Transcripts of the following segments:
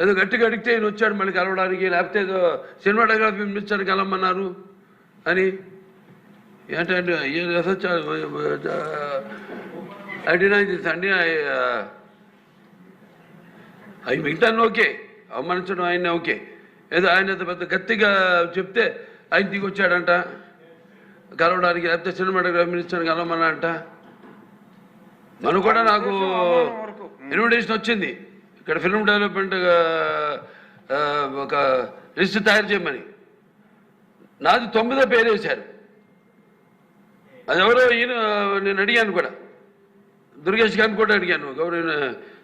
ఏదో గట్టిగా అడిగితే ఈయన వచ్చాడు మళ్ళీ కలవడానికి లేకపోతే ఏదో సినిమాటోగ్రఫీ మినిస్టర్ కలవమన్నారు అని. ఏంటంటే ఐ డినై దిస్ అండి అవి మిగతాన్ని ఓకే అవమానించడం ఆయన ఓకే. ఏదో ఆయన పెద్ద గట్టిగా చెప్తే ఆయన దిగి వచ్చాడంట. కలవడానికి లేకపోతే సినిమాటోగ్రఫీ మినిస్టర్ కలవమన్నాడంట. మనం కూడా నాకు ఇన్విటేషన్ వచ్చింది. ఇక్కడ ఫిల్మ్ డెవలప్మెంట్ ఒక లిస్ట్ తయారు చేయమని. నాది తొమ్మిదో పేరు వేశారు అది ఎవరో ఈయన నేను అడిగాను కూడా. దుర్గేష్ గారిని కూడా అడిగాను. గౌరవ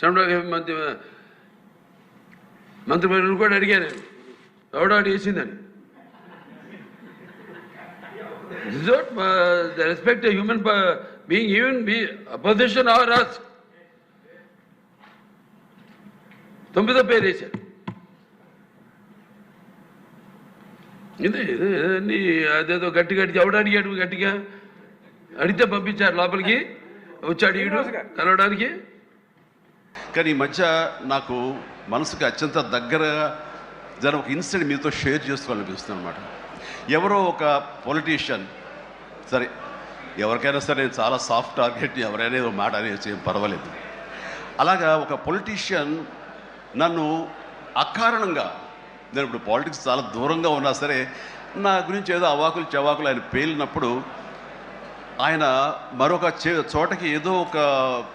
సినిమాటోగ్రఫీ మంత్రి మంత్రి కూడా అడిగాను నేను. ఎవడో అడిగి వేసిందని. This respect human being even be opposition or rest తొమ్మిదో పేరు వేశారు. ఇదే అదేదో గట్టి గట్టి ఎవడు అడిగాడు గట్టిగా? అడిగితే పంపించారు లోపలికి. వచ్చాడు ఈడు కలవడానికి. కానీ ఈ మధ్య నాకు మనసుకు అత్యంత దగ్గరగా జర ఒక ఇన్సిడెంట్ మీతో షేర్ చేసుకోవాలనిపిస్తుంది అనమాట ఎవరో ఒక పొలిటీషియన్ సరే ఎవరికైనా సరే నేను చాలా సాఫ్ట్ టార్గెట్ ఎవరైనా మాట అనేసి పర్వాలేదు. అలాగా ఒక పొలిటీషియన్ నన్ను అకారణంగా నేను ఇప్పుడు పాలిటిక్స్ చాలా దూరంగా ఉన్నా సరే నా గురించి ఏదో అవాకులు చవాకులు ఆయన పేలినప్పుడు ఆయన మరొక చే- చోటకి ఏదో ఒక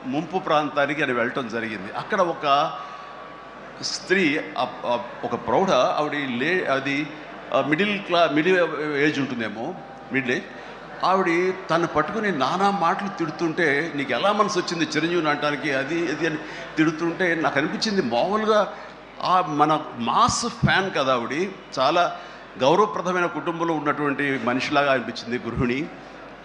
ముంపు ప్రాంతానికి ఆయన వెళ్ళటం జరిగింది. అక్కడ ఒక స్త్రీ ఒక ప్రౌఢ ఆవిడ లే అది మిడిల్ క్లా మిడిల్ ఏజ్ ఉంటుందేమో మిడిల్ ఏజ్ ఆవిడ తను పట్టుకుని నానా మాటలు తిడుతుంటే నీకు ఎలా మనసు వచ్చింది చిరంజీవిని అంటానికి అది ఇది అని తిడుతుంటే నాకు అనిపించింది మామూలుగా ఆ మన మాస్ ఫ్యాన్ కదా ఆవిడ. చాలా గౌరవప్రదమైన కుటుంబంలో ఉన్నటువంటి మనిషిలాగా అనిపించింది గృహిణి.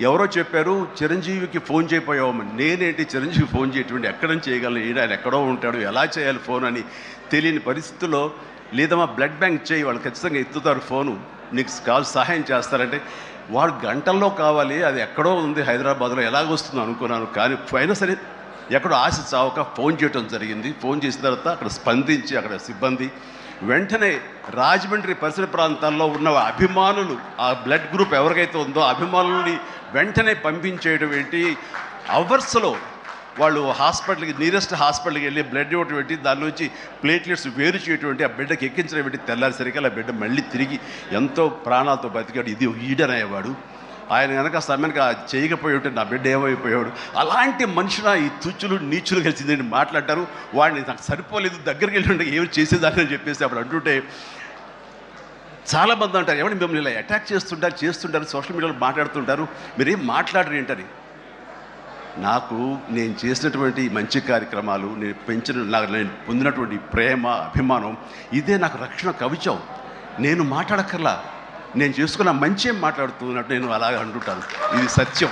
ఎవరో చెప్పారు చిరంజీవికి ఫోన్ చేయపోయావు నేనేంటి చిరంజీవి ఫోన్ చేయటువంటి ఎక్కడ నుంచి చేయగలను? ఈయన ఆయన ఎక్కడో ఉంటాడు. ఎలా చేయాలి ఫోన్ అని తెలియని పరిస్థితుల్లో లేదమ్మా బ్లడ్ బ్యాంక్ చేయి వాళ్ళు ఖచ్చితంగా ఎత్తుతారు ఫోను. నీకు కాల్ సహాయం చేస్తారంటే వాడు గంటల్లో కావాలి అది ఎక్కడో ఉంది హైదరాబాద్లో ఎలాగొస్తుందో అనుకున్నాను. కానీ అయినా సరే ఎక్కడో ఆశ చావక ఫోన్ చేయటం జరిగింది. ఫోన్ చేసిన తర్వాత అక్కడ స్పందించి అక్కడ సిబ్బంది వెంటనే రాజమండ్రి పరిసర ప్రాంతాల్లో ఉన్న అభిమానులు ఆ బ్లడ్ గ్రూప్ ఎవరికైతే ఉందో అభిమానుల్ని వెంటనే పంపించేయడం ఏంటి? అవర్స్లో వాళ్ళు హాస్పిటల్కి నియరెస్ట్ హాస్పిటల్కి వెళ్ళి బ్లడ్ ఇవ్వటం ఏంటి? దాని నుంచి ప్లేట్లెట్స్ వేరు చేయటువంటి ఆ బిడ్డకి ఎక్కించడం ఏంటి? తెల్లారిసరికి ఆ బిడ్డ మళ్ళీ తిరిగి ఎంతో ప్రాణాలతో బతికాడు. ఇది ఈడనయ్యేవాడు ఆయన కనుక సమయానికి ఆ చేయకపోయి ఉంటే నా బిడ్డ ఏమైపోయాడు? అలాంటి మనుషుల ఈ తుచ్చులు నీచులు కలిసిందని మాట్లాడతారు. వాడిని నాకు సరిపోలేదు దగ్గరికి వెళ్ళి ఏమి చేసేదాన్ని అని చెప్పేసి అప్పుడు అంటుంటే చాలామంది అంటారు ఎవరిని మిమ్మల్ని ఇలా అటాక్ చేస్తుంటారు చేస్తుంటారు సోషల్ మీడియాలో మాట్లాడుతుంటారు? మీరేం మాట్లాడరు ఏంటని? నాకు నేను చేసినటువంటి మంచి కార్యక్రమాలు నేను పెంచిన నాకు నేను పొందినటువంటి ప్రేమ అభిమానం ఇదే నాకు రక్షణ కవిచం. నేను మాట్లాడక్కర్లా. నేను చేసుకున్న మంచి మాట్లాడుతున్నట్టు నేను అలాగ అంటుంటాను. ఇది సత్యం.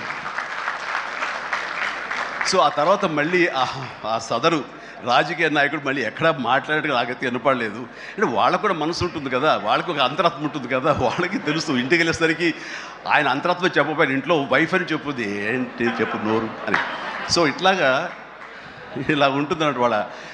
సో ఆ తర్వాత మళ్ళీ ఆ- ఆ సదరు రాజకీయ నాయకుడు మళ్ళీ ఎక్కడ మాట్లాడటం నాకైతే వినపడలేదు అంటే వాళ్ళకు కూడా మనసు ఉంటుంది కదా వాళ్ళకు ఒక అంతరాత్మ ఉంటుంది కదా వాళ్ళకి తెలుసు. ఇంటికి వెళ్ళేసరికి ఆయన అంతరాత్మ చెప్పబోయిన ఇంట్లో వైఫ్ అని చెప్పుది. ఏంటి చెప్పు నోరు అని. సో ఇట్లాగా ఇలా ఉంటుంది అన్నట్టు వాళ్ళ